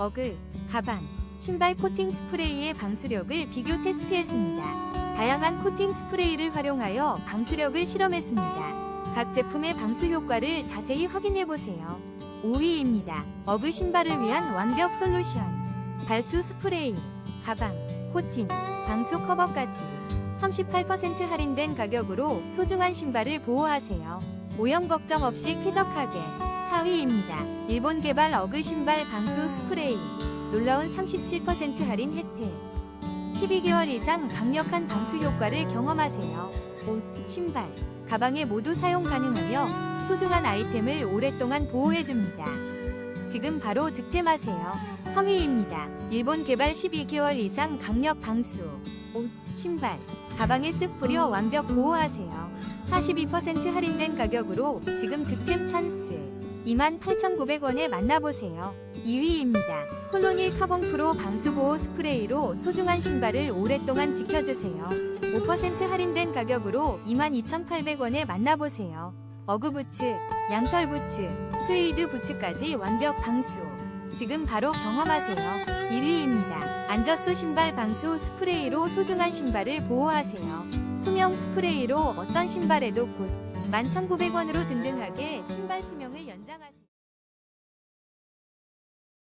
어그, 가방, 신발 코팅 스프레이의 방수력을 비교 테스트했습니다. 다양한 코팅 스프레이를 활용하여 방수력을 실험했습니다. 각 제품의 방수 효과를 자세히 확인해 보세요. 5위입니다. 어그 신발을 위한 완벽 솔루션. 발수 스프레이, 가방, 코팅, 방수 커버까지 38% 할인된 가격으로 소중한 신발을 보호하세요. 오염 걱정 없이 쾌적하게 4위입니다. 일본 개발 어그 신발 방수 스프레이 놀라운 37% 할인 혜택 12개월 이상 강력한 방수 효과를 경험하세요. 옷, 신발, 가방에 모두 사용 가능하며 소중한 아이템을 오랫동안 보호해줍니다. 지금 바로 득템하세요. 3위입니다. 일본 개발 12개월 이상 강력 방수 옷, 신발, 가방에 쓱 뿌려 완벽 보호하세요. 42% 할인된 가격으로 지금 득템 찬스 28,900원에 만나보세요. 2위입니다. 콜로닐 카본 프로 방수보호 스프레이로 소중한 신발을 오랫동안 지켜주세요. 5% 할인된 가격으로 22,800원에 만나보세요. 어그부츠, 양털부츠, 스웨이드 부츠까지 완벽 방수. 지금 바로 경험하세요. 1위입니다. 안저수 신발 방수 스프레이로 소중한 신발을 보호하세요. 투명 스프레이로 어떤 신발에도 굿 11,900원으로 든든하게 신발 수명을 연장하세요.